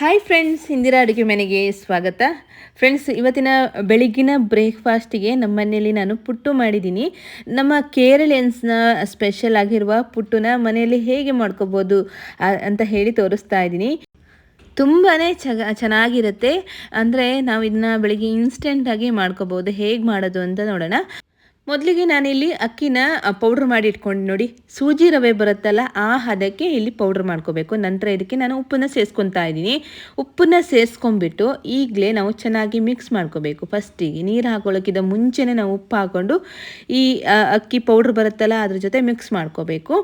Hi friends Indira ಅಡುಗೆ ಮನೆಗೆ ಸ್ವಾಗತ. ಫ್ರೆಂಡ್ಸ್ ಇವತ್ತಿನ ಬೆಳಿಗ್ಗಿನ ಬ್ರೇಕ್ಫಾಸ್ಟಿಗೆ ನಮ್ಮ ಮನೆಯಲ್ಲಿ ನಾನು ಪುಟ್ಟು ಮಾಡಿದ್ದೀನಿ. ನಮ್ಮ ಕೇರಳಿಯನ್ಸ್ನ ಸ್ಪೆಷಲ್ ಆಗಿರುವ ಪುಟ್ಟುನ ಮನೆಯಲ್ಲಿ ಹೇಗೆ ಮಾಡ್ಕೋಬೋದು ಅಂತ ಹೇಳಿ ತೋರಿಸ್ತಾ ಇದ್ದೀನಿ. ತುಂಬಾ ಚಗ, ಚೆನ್ನಾಗಿರುತ್ತೆ. ಅಂದರೆ ನಾವು ಇದನ್ನ ಬೆಳಿಗ್ಗೆ ಇನ್ಸ್ಟೆಂಟಾಗಿ ಮಾಡ್ಕೋಬೋದು. ಹೇಗೆ ಮಾಡೋದು ಅಂತ ನೋಡೋಣ. ಮೊದಲಿಗೆ ನಾನಿಲ್ಲಿ ಅಕ್ಕಿನ ಪೌಡ್ರ್ ಮಾಡಿ ಇಟ್ಕೊಂಡು ನೋಡಿ, ಸೂಜಿ ರವೆ ಬರುತ್ತಲ್ಲ ಆ ಹದಕ್ಕೆ ಇಲ್ಲಿ ಪೌಡ್ರ್ ಮಾಡ್ಕೋಬೇಕು. ನಂತರ ಇದಕ್ಕೆ ನಾನು ಉಪ್ಪನ್ನು ಸೇರಿಸ್ಕೊತಾ ಇದ್ದೀನಿ. ಉಪ್ಪನ್ನು ಸೇರಿಸ್ಕೊಂಡ್ಬಿಟ್ಟು ಈಗಲೇ ನಾವು ಚೆನ್ನಾಗಿ ಮಿಕ್ಸ್ ಮಾಡ್ಕೋಬೇಕು. ಫಸ್ಟಿಗೆ ನೀರು ಹಾಕೊಳ್ಳೋಕ್ಕಿಂತ ಮುಂಚೆನೇ ನಾವು ಉಪ್ಪು ಹಾಕ್ಕೊಂಡು ಈ ಅಕ್ಕಿ ಪೌಡ್ರ್ ಬರುತ್ತಲ್ಲ ಅದ್ರ ಜೊತೆ ಮಿಕ್ಸ್ ಮಾಡ್ಕೋಬೇಕು.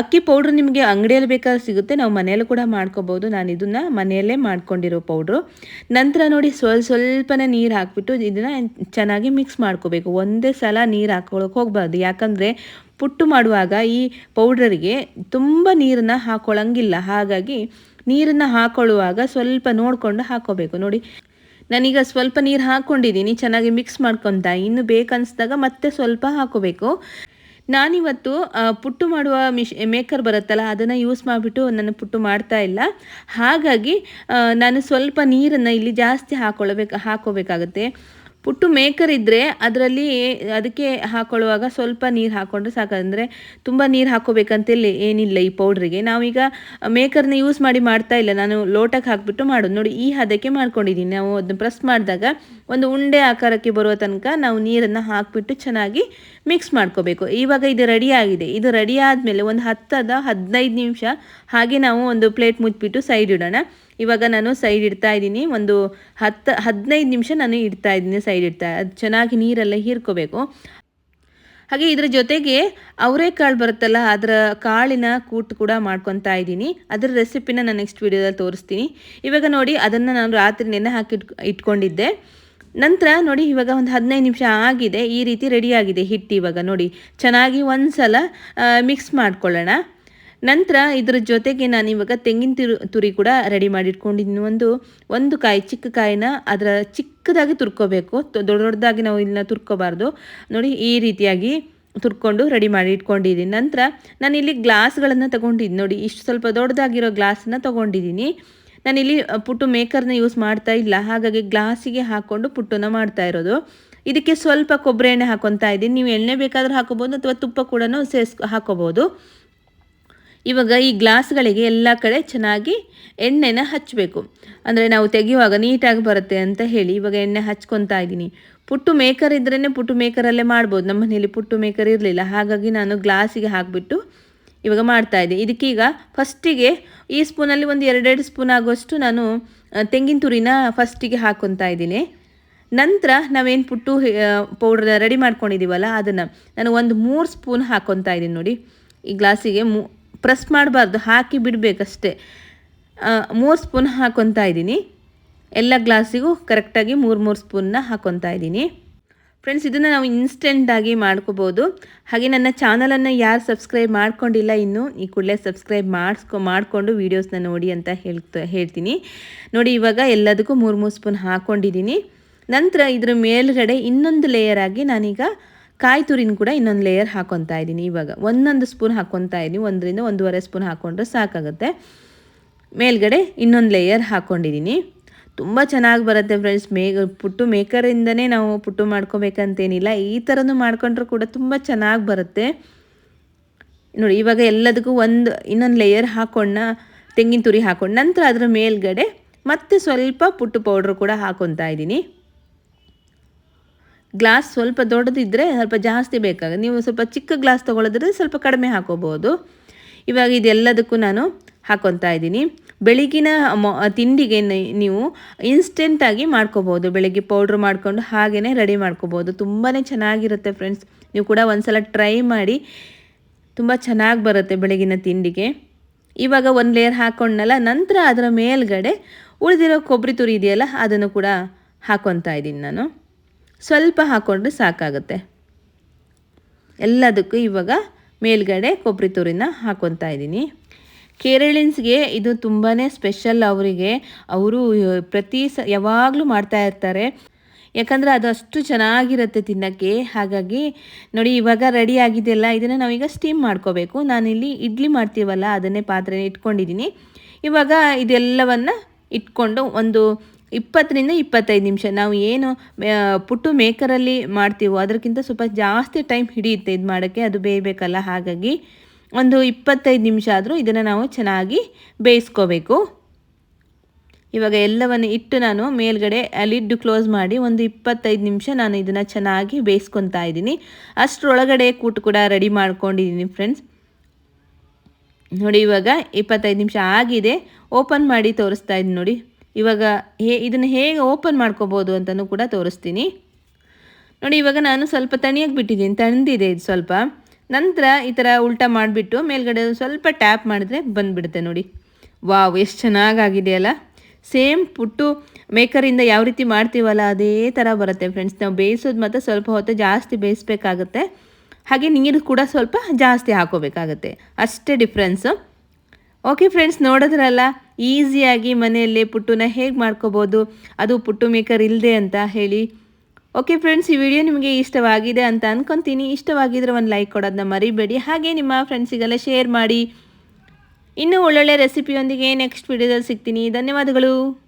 ಅಕ್ಕಿ ಪೌಡ್ರ್ ನಿಮಗೆ ಅಂಗಡಿಯಲ್ಲಿ ಬೇಕಾದ್ರೆ ಸಿಗುತ್ತೆ. ನಾವು ಮನೆಯಲ್ಲೂ ಕೂಡ ಮಾಡ್ಕೋಬೋದು. ನಾನು ಇದನ್ನು ಮನೆಯಲ್ಲೇ ಮಾಡ್ಕೊಂಡಿರೋ ಪೌಡ್ರು. ನಂತರ ನೋಡಿ ಸ್ವಲ್ಪ ಸ್ವಲ್ಪನೇ ನೀರು ಹಾಕ್ಬಿಟ್ಟು ಇದನ್ನು ಚೆನ್ನಾಗಿ ಮಿಕ್ಸ್ ಮಾಡ್ಕೋಬೇಕು. ಒಂದೇ ಸಲ ನೀರು ಹಾಕ್ಕೊಳಕ್ಕೆ ಹೋಗಬಾರ್ದು. ಯಾಕಂದರೆ ಪುಟ್ಟು ಮಾಡುವಾಗ ಈ ಪೌಡ್ರಿಗೆ ತುಂಬ ನೀರನ್ನು ಹಾಕೊಳ್ಳಂಗಿಲ್ಲ ಹಾಗಾಗಿ ನೀರನ್ನು ಹಾಕೊಳ್ಳುವಾಗ ಸ್ವಲ್ಪ ನೋಡಿಕೊಂಡು ಹಾಕೋಬೇಕು. ನೋಡಿ, ನಾನೀಗ ಸ್ವಲ್ಪ ನೀರು ಹಾಕ್ಕೊಂಡಿದ್ದೀನಿ ಚೆನ್ನಾಗಿ ಮಿಕ್ಸ್ ಮಾಡ್ಕೊತಾ. ಇನ್ನು ಬೇಕನ್ನಿಸ್ದಾಗ ಮತ್ತೆ ಸ್ವಲ್ಪ ಹಾಕೋಬೇಕು. ನಾನಿವತ್ತು ಪುಟ್ಟು ಮಾಡುವ ಮಿಶ್, ಮೇಕರ್ ಬರುತ್ತಲ್ಲ, ಅದನ್ನು ಯೂಸ್ ಮಾಡಿಬಿಟ್ಟು ನಾನು ಪುಟ್ಟು ಮಾಡ್ತಾ ಇಲ್ಲ. ಹಾಗಾಗಿ ನಾನು ಸ್ವಲ್ಪ ನೀರನ್ನು ಇಲ್ಲಿ ಜಾಸ್ತಿ ಹಾಕೊಳ್ಳಬೇಕು, ಹಾಕೋಬೇಕಾಗತ್ತೆ. ಪುಟ್ಟು ಮೇಕರ್ ಇದ್ದರೆ ಅದರಲ್ಲಿ ಅದಕ್ಕೆ ಹಾಕೊಳ್ಳುವಾಗ ಸ್ವಲ್ಪ ನೀರು ಹಾಕ್ಕೊಂಡ್ರೆ ಸಾಕಂದರೆ ತುಂಬ ನೀರು ಹಾಕೋಬೇಕಂತೇಳಿ ಏನಿಲ್ಲ ಈ ಪೌಡ್ರಿಗೆ. ನಾವೀಗ ಮೇಕರ್ನ ಯೂಸ್ ಮಾಡಿ ಮಾಡ್ತಾ ಇಲ್ಲ. ನಾನು ಲೋಟಕ್ಕೆ ಹಾಕ್ಬಿಟ್ಟು ಮಾಡೋದು. ನೋಡಿ, ಈ ಹದಕ್ಕೆ ಮಾಡ್ಕೊಂಡಿದ್ದೀನಿ ನಾವು ಅದನ್ನು ಪ್ರೆಸ್ ಮಾಡಿದಾಗ ಒಂದು ಉಂಡೆ ಆಕಾರಕ್ಕೆ ಬರುವ ತನಕ ನಾವು ನೀರನ್ನು ಹಾಕಿಬಿಟ್ಟು ಚೆನ್ನಾಗಿ ಮಿಕ್ಸ್ ಮಾಡ್ಕೋಬೇಕು. ಇವಾಗ ಇದು ರೆಡಿ ಆಗಿದೆ. ಇದು ರೆಡಿ ಆದಮೇಲೆ ಒಂದು ಹತ್ತದ ಹದಿನೈದು ನಿಮಿಷ ಹಾಗೆ ನಾವು ಒಂದು ಪ್ಲೇಟ್ ಮುಚ್ಚಿಬಿಟ್ಟು ಸೈಡ್ ಇಡೋಣ. ಇವಾಗ ನಾನು ಸೈಡ್ ಇಡ್ತಾ ಇದ್ದೀನಿ. ಒಂದು ಹತ್ತು, ಹದಿನೈದು ನಿಮಿಷ ನಾನು ಇಡ್ತಾ ಇದ್ದೀನಿ ಸೈಡ್ ಇಡ್ತಾ. ಅದು ಚೆನ್ನಾಗಿ ನೀರೆಲ್ಲ ಹೀರ್ಕೋಬೇಕು. ಹಾಗೆ ಇದರ ಜೊತೆಗೆ ಅವರೆಕಾಳು ಬರುತ್ತಲ್ಲ, ಅದರ ಕಾಳಿನ ಕೂಟ್ ಕೂಡ ಮಾಡ್ಕೊತಾ ಇದ್ದೀನಿ. ಅದರ ರೆಸಿಪಿನ ನಾನು ನೆಕ್ಸ್ಟ್ ವೀಡಿಯೋದಲ್ಲಿ ತೋರಿಸ್ತೀನಿ. ಇವಾಗ ನೋಡಿ, ಅದನ್ನು ನಾನು ರಾತ್ರಿ ನೆನೆ ಹಾಕಿ ಇಟ್ಕೊಂಡಿದ್ದೆ. ನಂತರ ನೋಡಿ, ಇವಾಗ ಒಂದು ಹದಿನೈದು ನಿಮಿಷ ಆಗಿದೆ. ಈ ರೀತಿ ರೆಡಿಯಾಗಿದೆ ಹಿಟ್ಟು ಇವಾಗ. ನೋಡಿ, ಚೆನ್ನಾಗಿ ಒಂದು ಸಲ ಮಿಕ್ಸ್ ಮಾಡ್ಕೊಳ್ಳೋಣ. ನಂತರ ಇದರ ಜೊತೆಗೆ ನಾನು ಇವಾಗ ತೆಂಗಿನ ತುರಿ ತುರಿ ಕೂಡ ರೆಡಿ ಮಾಡಿ ಇಟ್ಕೊಂಡಿದ್ದೀನಿ ಒಂದು ಒಂದು ಕಾಯಿ, ಚಿಕ್ಕ ಕಾಯಿನ ಅದರ ಚಿಕ್ಕದಾಗಿ ತುರ್ಕೋಬೇಕು. ದೊಡ್ಡ ದೊಡ್ಡದಾಗಿ ನಾವು ಇದನ್ನ ತುರ್ಕೋಬಾರ್ದು. ನೋಡಿ, ಈ ರೀತಿಯಾಗಿ ತುರ್ಕೊಂಡು ರೆಡಿ ಮಾಡಿ ಇಟ್ಕೊಂಡಿದ್ದೀನಿ ನಂತರ ನಾನು ಇಲ್ಲಿ ಗ್ಲಾಸ್ಗಳನ್ನು ತೊಗೊಂಡಿದ್ದೀನಿ ನೋಡಿ, ಇಷ್ಟು ಸ್ವಲ್ಪ ದೊಡ್ಡದಾಗಿರೋ ಗ್ಲಾಸನ್ನ ತಗೊಂಡಿದ್ದೀನಿ. ನಾನಿಲ್ಲಿ ಪುಟ್ಟು ಮೇಕರ್ನ ಯೂಸ್ ಮಾಡ್ತಾ ಇಲ್ಲ. ಹಾಗಾಗಿ ಗ್ಲಾಸಿಗೆ ಹಾಕ್ಕೊಂಡು ಪುಟ್ಟನ್ನ ಮಾಡ್ತಾ ಇರೋದು. ಇದಕ್ಕೆ ಸ್ವಲ್ಪ ಕೊಬ್ಬರಿ ಎಣ್ಣೆ ಹಾಕೊತಾ ಇದ್ದೀನಿ. ನೀವು ಎಣ್ಣೆ ಬೇಕಾದರೂ ಹಾಕೋಬೋದು ಅಥವಾ ತುಪ್ಪ ಕೂಡ ಸೇರಿಸ್, ಹಾಕೋಬೋದು. ಇವಾಗ ಈ ಗ್ಲಾಸ್ಗಳಿಗೆ ಎಲ್ಲ ಕಡೆ ಚೆನ್ನಾಗಿ ಎಣ್ಣೆನ ಹಚ್ಚಬೇಕು ಅಂದರೆ ನಾವು ತೆಗೆಯುವಾಗ ನೀಟಾಗಿ ಬರುತ್ತೆ ಅಂತ ಹೇಳಿ ಇವಾಗ ಎಣ್ಣೆ ಹಚ್ಕೊತಾ ಇದ್ದೀನಿ. ಪುಟ್ಟು ಮೇಕರ್ ಇದ್ರೇ ಪುಟ್ಟು ಮೇಕರಲ್ಲೇ ಮಾಡ್ಬೋದು. ನಮ್ಮ ಮನೇಲಿ ಪುಟ್ಟು ಮೇಕರ್ ಇರಲಿಲ್ಲ. ಹಾಗಾಗಿ ನಾನು ಗ್ಲಾಸಿಗೆ ಹಾಕಿಬಿಟ್ಟು ಇವಾಗ ಮಾಡ್ತಾ ಇದ್ದೆ ಇದಕ್ಕೀಗ ಫಸ್ಟಿಗೆ ಈ ಸ್ಪೂನಲ್ಲಿ ಒಂದು ಎರಡೆರಡು ಸ್ಪೂನ್ ಆಗುವಷ್ಟು ನಾನು ತೆಂಗಿನ ತುರಿನ ಫಸ್ಟಿಗೆ ಹಾಕ್ಕೊತಾ ಇದ್ದೀನಿ. ನಂತರ ನಾವೇನು ಪುಟ್ಟು ಪೌಡ್ರ್ ರೆಡಿ ಮಾಡ್ಕೊಂಡಿದ್ದೀವಲ್ಲ ಅದನ್ನು ನಾನು ಒಂದು ಮೂರು ಸ್ಪೂನ್ ಹಾಕ್ಕೊತಾ ಇದ್ದೀನಿ ನೋಡಿ. ಈ ಗ್ಲಾಸಿಗೆ ಮೂ ಪ್ರೆಸ್ ಮಾಡಬಾರ್ದು, ಹಾಕಿ ಬಿಡಬೇಕಷ್ಟೆ. ಮೂರು ಸ್ಪೂನ್ ಹಾಕೊತ ಇದ್ದೀನಿ. ಎಲ್ಲ ಗ್ಲಾಸಿಗೂ ಕರೆಕ್ಟಾಗಿ ಮೂರು ಮೂರು ಸ್ಪೂನ್ನ ಹಾಕ್ಕೊತಾ ಇದ್ದೀನಿ. ಫ್ರೆಂಡ್ಸ್ ಇದನ್ನು ನಾವು ಇನ್ಸ್ಟೆಂಟಾಗಿ ಮಾಡ್ಕೋಬೋದು. ಹಾಗೆ ನನ್ನ ಚಾನಲನ್ನು ಯಾರು ಸಬ್ಸ್ಕ್ರೈಬ್ ಮಾಡ್ಕೊಂಡಿಲ್ಲ ಇನ್ನೂ, ಈ ಕೂಡಲೇ ಸಬ್ಸ್ಕ್ರೈಬ್ ಮಾಡಿಸ್ಕೊ, ಮಾಡಿಕೊಂಡು ವೀಡಿಯೋಸ್ನ ನೋಡಿ ಅಂತ ಹೇಳ್ತಾ, ಹೇಳ್ತೀನಿ. ನೋಡಿ, ಇವಾಗ ಎಲ್ಲದಕ್ಕೂ ಮೂರು ಮೂರು ಸ್ಪೂನ್ ಹಾಕ್ಕೊಂಡಿದ್ದೀನಿ ನಂತರ ಇದ್ರ ಮೇಲ್ಗಡೆ ಇನ್ನೊಂದು ಲೇಯರ್ ಆಗಿ ನಾನೀಗ ಕಾಯಿ ತುರಿನ ಕೂಡ ಇನ್ನೊಂದು ಲೇಯರ್ ಹಾಕೊತಾ ಇದ್ದೀನಿ. ಇವಾಗ ಒಂದೊಂದು ಸ್ಪೂನ್ ಹಾಕ್ಕೊತಾ ಇದ್ದೀನಿ. ಒಂದರಿಂದ ಒಂದೂವರೆ ಸ್ಪೂನ್ ಹಾಕ್ಕೊಂಡ್ರೆ ಸಾಕಾಗುತ್ತೆ. ಮೇಲ್ಗಡೆ ಇನ್ನೊಂದು ಲೇಯರ್ ಹಾಕ್ಕೊಂಡಿದ್ದೀನಿ ತುಂಬ ಚೆನ್ನಾಗಿ ಬರುತ್ತೆ ಫ್ರೆಂಡ್ಸ್ ಮೇ, ಪುಟ್ಟು ಮೇಕರಿಂದನೇ ನಾವು ಪುಟ್ಟು ಮಾಡ್ಕೋಬೇಕಂತೇನಿಲ್ಲ. ಈ ಥರನೂ ಮಾಡ್ಕೊಂಡ್ರೂ ಕೂಡ ತುಂಬ ಚೆನ್ನಾಗಿ ಬರುತ್ತೆ. ನೋಡಿ, ಇವಾಗ ಎಲ್ಲದಕ್ಕೂ ಒಂದು, ಇನ್ನೊಂದು ಲೇಯರ್ ಹಾಕೊಂಡ ತೆಂಗಿನ ತುರಿ ಹಾಕೊಂಡು ನಂತರ ಅದರ ಮೇಲ್ಗಡೆ ಮತ್ತೆ ಸ್ವಲ್ಪ ಪುಟ್ಟು ಪೌಡ್ರ್ ಕೂಡ ಹಾಕೊತಾ ಇದ್ದೀನಿ. ಗ್ಲಾಸ್ ಸ್ವಲ್ಪ ದೊಡ್ಡದಿದ್ದರೆ ಸ್ವಲ್ಪ ಜಾಸ್ತಿ ಬೇಕಾಗುತ್ತೆ ನೀವು ಸ್ವಲ್ಪ ಚಿಕ್ಕ ಗ್ಲಾಸ್ ತೊಗೊಳೋದ್ರೆ ಸ್ವಲ್ಪ ಕಡಿಮೆ ಹಾಕೋಬೋದು ಇವಾಗ ಇದೆಲ್ಲದಕ್ಕೂ ನಾನು ಹಾಕೊತಾ ಇದ್ದೀನಿ. ಬೆಳಗಿನ ತಿಂಡಿಗೆ ನೀವು ಇನ್ಸ್ಟೆಂಟಾಗಿ ಮಾಡ್ಕೋಬೋದು ಬೆಳಗ್ಗೆ ಪೌಡ್ರ್ ಮಾಡ್ಕೊಂಡು ಹಾಗೆಯೇ ರೆಡಿ ಮಾಡ್ಕೋಬೋದು ತುಂಬಾ ಚೆನ್ನಾಗಿರುತ್ತೆ ಫ್ರೆಂಡ್ಸ್ ನೀವು ಕೂಡ ಒಂದ್ಸಲ ಟ್ರೈ ಮಾಡಿ ತುಂಬ ಚೆನ್ನಾಗಿ ಬರುತ್ತೆ ಬೆಳಗಿನ ತಿಂಡಿಗೆ. ಇವಾಗ ಒಂದು ಲೇಯರ್ ಹಾಕ್ಕೊಂಡನಲ್ಲ ನಂತರ ಅದರ ಮೇಲ್ಗಡೆ ಉಳಿದಿರೋ ಕೊಬ್ಬರಿ ತುರಿ ಇದೆಯಲ್ಲ, ಅದನ್ನು ಕೂಡ ಹಾಕೊತಾ ಇದ್ದೀನಿ ನಾನು. ಸ್ವಲ್ಪ ಹಾಕ್ಕೊಂಡ್ರೆ ಸಾಕಾಗುತ್ತೆ. ಎಲ್ಲದಕ್ಕೂ ಇವಾಗ ಮೇಲ್ಗಡೆ ಕೊಬ್ಬರಿ ತುರಿನ ಹಾಕ್ಕೊತಾ ಇದ್ದೀನಿ. ಕೇರಳಿನ್ಸ್ಗೆ ಇದು ತುಂಬಾ ಸ್ಪೆಷಲ್ ಅವರಿಗೆ. ಅವರು ಪ್ರತಿ ಸ ಯಾವಾಗಲೂ ಮಾಡ್ತಾ ಇರ್ತಾರೆ. ಯಾಕಂದರೆ ಅದು ಅಷ್ಟು ಚೆನ್ನಾಗಿರುತ್ತೆ ತಿನ್ನೋಕ್ಕೆ. ಹಾಗಾಗಿ ನೋಡಿ ಇವಾಗ ರೆಡಿ ಆಗಿದೆಯಲ್ಲ, ಇದನ್ನು ನಾವೀಗ ಸ್ಟೀಮ್ ಮಾಡ್ಕೋಬೇಕು. ನಾನಿಲ್ಲಿ ಇಡ್ಲಿ ಮಾಡ್ತೀವಲ್ಲ, ಅದನ್ನೇ ಪಾತ್ರೆ ಇಟ್ಕೊಂಡಿದ್ದೀನಿ. ಇವಾಗ ಇದೆಲ್ಲವನ್ನು ಇಟ್ಕೊಂಡು ಒಂದು ಇಪ್ಪತ್ತರಿಂದ ಇಪ್ಪತ್ತೈದು ನಿಮಿಷ. ನಾವು ಏನು ಪುಟ್ಟು ಮೇಕರಲ್ಲಿ ಮಾಡ್ತೀವೋ, ಅದಕ್ಕಿಂತ ಸ್ವಲ್ಪ ಜಾಸ್ತಿ ಟೈಮ್ ಹಿಡಿಯುತ್ತೆ ಇದು ಮಾಡೋಕ್ಕೆ, ಅದು ಬೇಯಬೇಕಲ್ಲ, ಹಾಗಾಗಿ ಒಂದು ಇಪ್ಪತ್ತೈದು ನಿಮಿಷ ಆದರೂ ಇದನ್ನು ನಾವು ಚೆನ್ನಾಗಿ ಬೇಯಿಸ್ಕೋಬೇಕು. ಇವಾಗ ಎಲ್ಲವನ್ನು ಇಟ್ಟು ನಾನು ಮೇಲ್ಗಡೆ ಲಿಡ್ಡು ಕ್ಲೋಸ್ ಮಾಡಿ ಒಂದು ಇಪ್ಪತ್ತೈದು ನಿಮಿಷ ನಾನು ಇದನ್ನು ಚೆನ್ನಾಗಿ ಬೇಯಿಸ್ಕೊತಾ ಇದ್ದೀನಿ. ಅಷ್ಟರೊಳಗಡೆ ಕೂಟ್ ಕೂಡ ರೆಡಿ ಮಾಡ್ಕೊಂಡಿದ್ದೀನಿ ಫ್ರೆಂಡ್ಸ್. ನೋಡಿ ಇವಾಗ ಇಪ್ಪತ್ತೈದು ನಿಮಿಷ ಆಗಿದೆ. ಓಪನ್ ಮಾಡಿ ತೋರಿಸ್ತಾ ಇದ್ದೀನಿ ನೋಡಿ. ಇವಾಗ ಹೇ, ಇದನ್ನು ಹೇಗೆ ಓಪನ್ ಮಾಡ್ಕೋಬೋದು ಅಂತಲೂ ಕೂಡ ತೋರಿಸ್ತೀನಿ. ನೋಡಿ, ಇವಾಗ ನಾನು ಸ್ವಲ್ಪ ತಣಿಯಕ್ಕೆ ಬಿಟ್ಟಿದ್ದೀನಿ ತಣ್ದಿದೆ ಇದು ಸ್ವಲ್ಪ. ನಂತರ ಈ ಥರ ಉಲ್ಟಾ ಮಾಡಿಬಿಟ್ಟು ಮೇಲ್ಗಡೆ ಸ್ವಲ್ಪ ಟ್ಯಾಪ್ ಮಾಡಿದ್ರೆ ಬಂದುಬಿಡುತ್ತೆ ನೋಡಿ. ವಾವ್, ಎಷ್ಟು ಚೆನ್ನಾಗಾಗಿದೆಯಲ್ಲ ಸೇಮ್ ಪುಟ್ಟು ಮೇಕರಿಂದ ಯಾವ ರೀತಿ ಮಾಡ್ತೀವಲ್ಲ, ಅದೇ ಥರ ಬರುತ್ತೆ ಫ್ರೆಂಡ್ಸ್ ನಾವು ಬೇಯಿಸೋದು ಮತ್ತು ಸ್ವಲ್ಪ ಹೊತ್ತು ಜಾಸ್ತಿ ಬೇಯಿಸ್ಬೇಕಾಗುತ್ತೆ. ಹಾಗೆ ನೀರು ಕೂಡ ಸ್ವಲ್ಪ ಜಾಸ್ತಿ ಹಾಕೋಬೇಕಾಗತ್ತೆ. ಅಷ್ಟೇ ಡಿಫ್ರೆನ್ಸು ಓಕೆ ಫ್ರೆಂಡ್ಸ್ ನೋಡಿದ್ರಲ್ಲ ಈಸಿಯಾಗಿ ಮನೆಯಲ್ಲೇ ಪುಟ್ಟುನ ಹೇಗೆ ಮಾಡ್ಕೋಬೋದು? ಅದು ಪುಟ್ಟು ಮೇಕರ್ ಇಲ್ಲದೆ ಅಂತ ಹೇಳಿ. ಓಕೆ ಫ್ರೆಂಡ್ಸ್ ಈ ವಿಡಿಯೋ ನಿಮಗೆ ಇಷ್ಟವಾಗಿದೆ ಅಂತ ಅನ್ಕೊತೀನಿ. ಇಷ್ಟವಾಗಿದ್ರೆ ಒಂದು ಲೈಕ್ ಕೊಡೋದನ್ನ ಮರಿಬೇಡಿ. ಹಾಗೆ ನಿಮ್ಮ ಫ್ರೆಂಡ್ಸಿಗೆಲ್ಲ ಶೇರ್ ಮಾಡಿ. ಇನ್ನೂ ಒಳ್ಳೊಳ್ಳೆ ರೆಸಿಪಿಯೊಂದಿಗೆ ನೆಕ್ಸ್ಟ್ ವಿಡಿಯೋದಲ್ಲಿ ಸಿಗ್ತೀನಿ. ಧನ್ಯವಾದಗಳು.